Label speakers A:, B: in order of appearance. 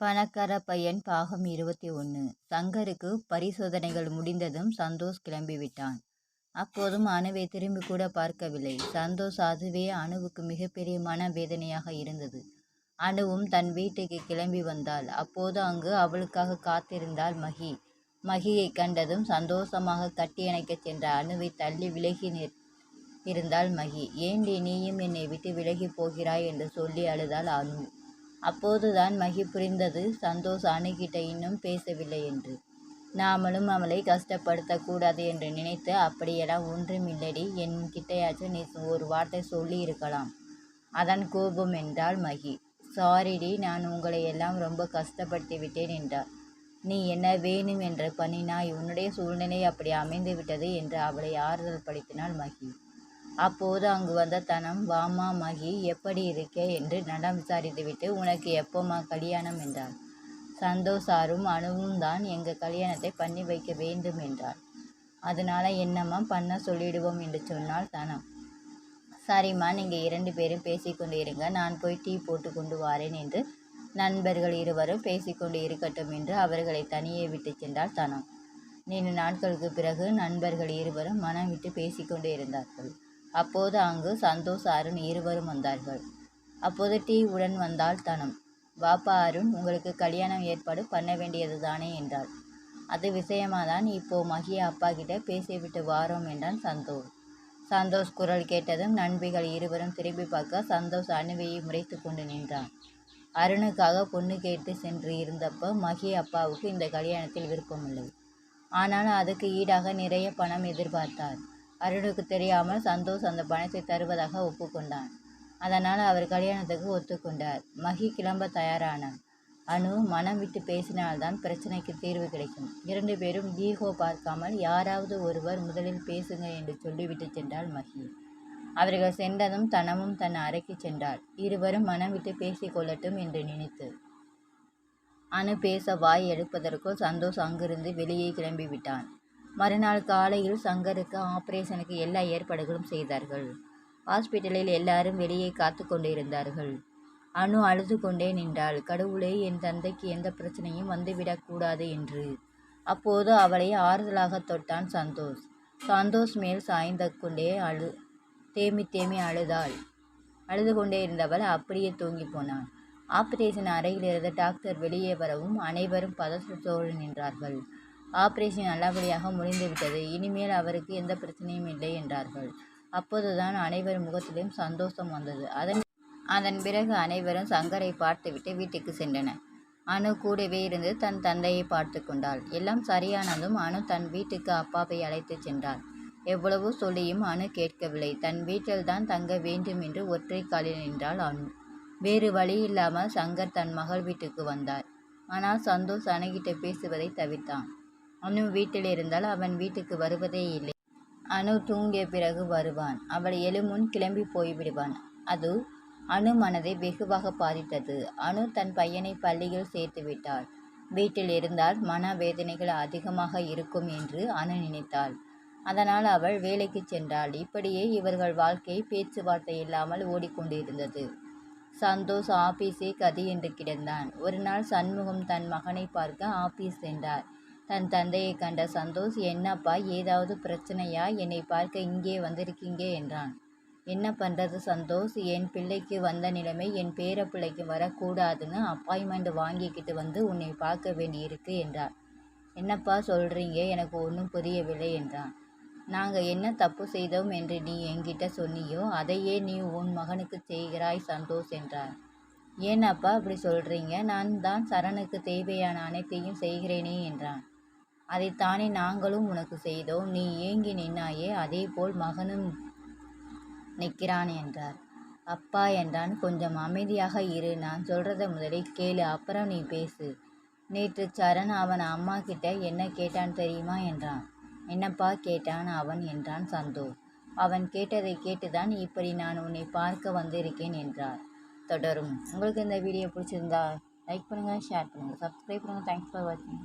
A: பணக்கார பையன் பாகம் இருபத்தி ஒன்று சங்கருக்கு பரிசோதனைகள் முடிந்ததும் சந்தோஷ் கிளம்பிவிட்டான். அப்போதும் அணுவை திரும்பி கூட பார்க்கவில்லை. சந்தோஷ் அதுவே அணுவுக்கு மிகப்பெரிய மன வேதனையாக இருந்தது. அணுவும் தன் வீட்டுக்கு கிளம்பி வந்தாள். அப்போது அங்கு அவளுக்காக காத்திருந்தாள் மகி. மகியை கண்டதும் சந்தோஷமாக கட்டியணைக்கச் சென்ற அணுவை தள்ளி விலகி இருந்தாள் மகி. ஏண்டி நீயும் என்னை விட்டு விலகி போகிறாய் என்று சொல்லி அழுதாள் அணு அப்போதுதான் மகி புரிந்தது சந்தோஷ் அணுகிட்ட இன்னும் பேசவில்லை என்று. நாமளும் அவளை கஷ்டப்படுத்தக்கூடாது என்று நினைத்து அப்படியெல்லாம் ஒன்றுமில்லடி என் கிட்டையாச்சும் நீ ஒரு வார்த்தை சொல்லி இருக்கலாம் அதன் கோபம் என்றாள் மகி. சாரிடி நான் உங்களை எல்லாம் ரொம்ப கஷ்டப்படுத்தி விட்டேன் என்றார் நீ என்ன வேணும் என்று பண்ணினாய் உன்னுடைய சூழ்நிலை அப்படி அமைந்து விட்டது என்று அவளை ஆறுதல் படுத்தினாள் மகி. அப்போது அங்கு வந்த தனம் வாமா மகி எப்படி இருக்கே? என்று நடம் விசாரித்துவிட்டு உனக்கு எப்போம்மா கல்யாணம்? என்றார் சந்தோஷாரும் அணுவும் தான் எங்கள் கல்யாணத்தை பண்ணி வைக்க வேண்டும் என்றார் அதனால் என்னம்மா பண்ண சொல்லிடுவோம்? என்று சொன்னால் தனம். சரிம்மா நீங்கள் இரண்டு பேரும் பேசிக்கொண்டு இருங்க. நான் போய் டீ போட்டு கொண்டு வாரேன் என்று நண்பர்கள் இருவரும் பேசிக்கொண்டு இருக்கட்டும் என்று அவர்களை தனியே விட்டு சென்றார் தனம். நீண்ட நாட்களுக்கு பிறகு நண்பர்கள் இருவரும் மனம் விட்டு பேசிக்கொண்டு இருந்தார்கள். அப்போது அங்கு சந்தோஷ் அருண் இருவரும் வந்தார்கள். அப்போது டீ உடன் வந்தால் தனம். பாப்பா அருண் உங்களுக்கு கல்யாணம் ஏற்பாடு பண்ண வேண்டியது தானே என்றாள். அது விஷயமாதான் இப்போ மகிய அப்பா கிட்ட பேசிவிட்டு வாரோம் என்றான் சந்தோஷ். சந்தோஷ் குரல் கேட்டதும் நண்பிகள் இருவரும் திரும்பி பார்க்க சந்தோஷ் அணுவையை முறைத்து கொண்டு நின்றான். அருணுக்காக பொண்ணு கேட்டு சென்று இருந்தப்போ மகி அப்பாவுக்கு இந்த கல்யாணத்தில் விருப்பமில்லை. ஆனால் அதுக்கு ஈடாக நிறைய பணம் எதிர்பார்த்தார். அருணுக்கு தெரியாமல் சந்தோஷ் அந்த பணத்தை தருவதாக ஒப்புக்கொண்டான். அதனால் அவர் கல்யாணத்துக்கு ஒத்துக்கொண்டார். மகி கிளம்ப தயாரானான். அனு மனம் விட்டு பேசினால்தான் பிரச்சனைக்கு தீர்வு கிடைக்கும். இரண்டு பேரும் ஈகோ பார்க்காமல் யாராவது ஒருவர் முதலில் பேசுங்க என்று சொல்லிவிட்டு சென்றாள் மகி. அவர்கள் சென்றதும் தனமும் தன் அறைக்கு சென்றாள். இருவரும் மனம் விட்டு பேசிக்கொள்ளட்டும் என்று நினைத்து. அனு பேச வாய் எடுப்பதற்குள் சந்தோஷ் அங்கிருந்து வெளியே கிளம்பிவிட்டான். மறுநாள் காலையில் சங்கருக்கு ஆபரேஷனுக்கு எல்லா ஏற்பாடுகளும் செய்தார்கள். ஹாஸ்பிட்டலில் எல்லாரும் வெளியே காத்து கொண்டிருந்தார்கள். அணு அழுது கொண்டே நின்றாள். கடவுளே என் தந்தைக்கு எந்த பிரச்சனையும் வந்துவிடக்கூடாது என்று. அப்போது அவளை ஆறுதலாக தொட்டான் சந்தோஷ். சந்தோஷ் மேல் சாய்ந்த கொண்டே அழு தேமி தேமி அழுதாள். அழுது கொண்டே இருந்தவள் அப்படியே தூங்கி போனான் ஆபரேஷன் அறையிலிருந்து டாக்டர் வெளியே வரவும் அனைவரும் பதற்றத்தோடு நின்றார்கள். ஆபரேஷன் நல்லபடியாக முடிந்துவிட்டது. இனிமேல் அவருக்கு எந்த பிரச்சனையும் இல்லை என்றார்கள். அப்போதுதான் அனைவர் முகத்திலும் சந்தோஷம் வந்தது. அதன் அதன் பிறகு அனைவரும் சங்கரை பார்த்துவிட்டு வீட்டுக்கு சென்றனர். அனு கூடவே இருந்து தன் தந்தையை பார்த்து கொண்டாள். எல்லாம் சரியானதும் அனு தன் வீட்டுக்கு அப்பாவை அழைத்து சென்றாள். எவ்வளவோ சொல்லியும் அனு கேட்கவில்லை. தன் வீட்டில்தான் தங்க வேண்டும் என்று ஒற்றை காலில் நின்றாள் அனு. வேறு வழி இல்லாமல் சங்கர் தன் மகள் வீட்டுக்கு வந்தார். ஆனால் சந்தோஷ் அணுகிட்ட பேசுவதை தவிர்த்தான். அனு வீட்டில் இருந்தால் அவன் வீட்டுக்கு வருவதே இல்லை. அனு தூங்கிய பிறகு வருவான். அவள் எழுமுன் கிளம்பி போய்விடுவான். அது அணு மனதை வெகுவாக பாதித்தது. அணு தன் பையனை பள்ளியில் சேர்த்து விட்டாள். வீட்டில் இருந்தால் மன வேதனைகள் அதிகமாக இருக்கும் என்று அணு நினைத்தாள். அதனால் அவள் வேலைக்கு சென்றாள். இப்படியே இவர்கள் வாழ்க்கை பேச்சுவார்த்தை இல்லாமல் ஓடிக்கொண்டிருந்தது. சந்தோஷ் ஆபீஸே கதி என்று கிடந்தான். ஒரு நாள் சண்முகம் தன் மகனை பார்க்க ஆபீஸ் சென்றார். தன் தந்தையை கண்ட சந்தோஷ் என்னப்பா ஏதாவது பிரச்சனையா? என்னை பார்க்க இங்கே வந்திருக்கீங்க என்றான். என்ன பண்ணுறது சந்தோஷ்? என் பிள்ளைக்கு வந்த நிலைமை என் பேர பிள்ளைக்கு வரக்கூடாதுன்னு அப்பாயின்மெண்ட் வாங்கிக்கிட்டு வந்து உன்னை பார்க்க வேண்டியிருக்கு என்றார். என்னப்பா சொல்கிறீங்க எனக்கு ஒன்றும் புரியவில்லை என்றான். நாங்கள் என்ன தப்பு செய்தோம் என்று நீ என்கிட்ட சொன்னியோ அதையே நீ உன் மகனுக்கு செய்கிறாய் சந்தோஷ் என்றார். ஏன்னப்பா அப்படி சொல்கிறீங்க நான் தான் சரணுக்கு தேவையான அனைத்தையும் செய்கிறேனே என்றான். அதைத்தானே நாங்களும் உனக்கு செய்தோம். நீ ஏங்கி நின்னாயே அதேபோல் மகனும் நிற்கிறான் என்றார். அப்பா என்றான் கொஞ்சம் அமைதியாக இரு நான் சொல்கிறத முதலில் கேளு அப்புறம் நீ பேசு. நேற்று சரண் அவன் அம்மா கிட்ட என்ன கேட்டான் தெரியுமா என்றான். என்னப்பா கேட்டான் அவன் என்றான் சந்தோ. அவன் கேட்டதை கேட்டுதான் இப்படி நான் உன்னை பார்க்க வந்திருக்கேன் என்றார். தொடரும். உங்களுக்கு இந்த வீடியோ பிடிச்சிருந்தா லைக் பண்ணுங்கள் ஷேர் பண்ணுங்கள் சப்ஸ்கிரைப் பண்ணுங்கள் தேங்க்ஸ் ஃபார் வாட்சிங்